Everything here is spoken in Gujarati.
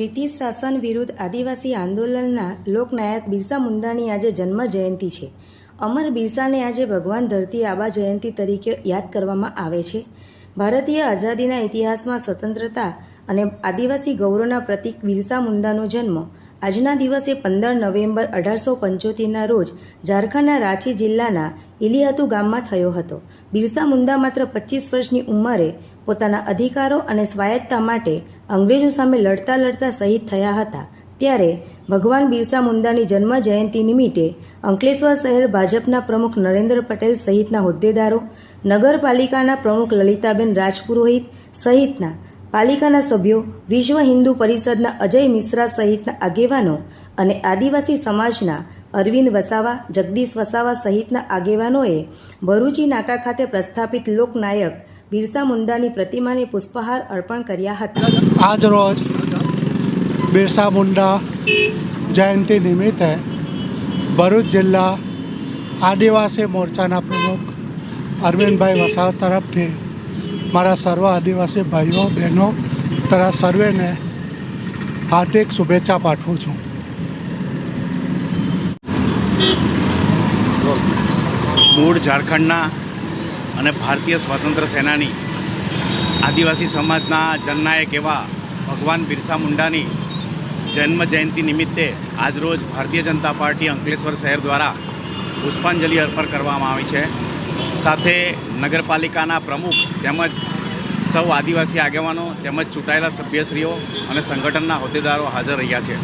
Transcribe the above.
બ્રિટિશ શાસન વિરુદ્ધ આદિવાસી આંદોલનના લોકનાયક બિરસા મુંડાની આજે જન્મ જયંતિ છે. અમર બિરસાને આજે ભગવાન ધરતી આબા જયંતિ તરીકે યાદ કરવામાં આવે છે. ભારતીય આઝાદીના ઇતિહાસમાં સ્વતંત્રતા અને આદિવાસી ગૌરવના પ્રતીક બિરસા મુંડાનો જન્મ આજના દિવસે પંદર નવેમ્બર અઢારસો પંચોતેરના રોજ ઝારખંડના રાંચી જિલ્લાના ઇલિયાતુ ગામમાં થયો હતો. બિરસા મુંડા માત્ર પચીસ વર્ષની ઉંમરે પોતાના અધિકારો અને સ્વાયત્તતા માટે અંગ્રેજો સામે લડતા લડતા શહીદ થયા હતા. ત્યારે ભગવાન બિરસા મુંડાની જન્મ જયંતિ નિમિત્તે અંકલેશ્વર શહેર ભાજપના પ્રમુખ નરેન્દ્ર પટેલ સહિતના હોદ્દેદારો, નગરપાલિકાના પ્રમુખ લલિતાબેન રાજપુરોહિત સહિતના પાલિકાના સભ્યો વિશ્વ હિન્દુ પરિષદના અજય મિશ્રા સહિતના આગેવાનો અને આદિવાસી સમાજના અરવિંદ વસાવા, જગદીશ વસાવા સહિતના આગેવાનોએ ભરૂચી નાકા ખાતે પ્રસ્થાપિત લોકનાયક બિરસા મુંડાની પ્રતિમાને પુષ્પહાર અર્પણ કર્યા હતા. આજ રોજ બિરસા મુંડા જયંતિ નિમિત્તે ભરૂચ જિલ્લા આદિવાસી મોરચાના પ્રમુખ અરવિંદભાઈ વસાવા તરફથી મારા સર્વ આદિવાસી ભાઈઓ, બહેનો તથા સર્વેને હાર્દિક શુભેચ્છા પાઠવું છું. મૂળ ઝારખંડના અને ભારતીય સ્વાતંત્ર્ય સેનાની આદિવાસી સમાજના જનનાયક એવા ભગવાન બિરસા મુંડાની જન્મ જયંતિ નિમિત્તે આજરોજ ભારતીય જનતા પાર્ટી અંકલેશ્વર શહેર દ્વારા પુષ્પાંજલિ અર્પણ કરવામાં આવી છે. સાથે નગરપાલિકાના પ્રમુખ તેમજ સૌ આદિવાસી આગેવાનો તેમજ ચૂંટાયેલા સભ્યશ્રીઓ અને સંગઠનના હોદ્દેદારો હાજર રહ્યા છે.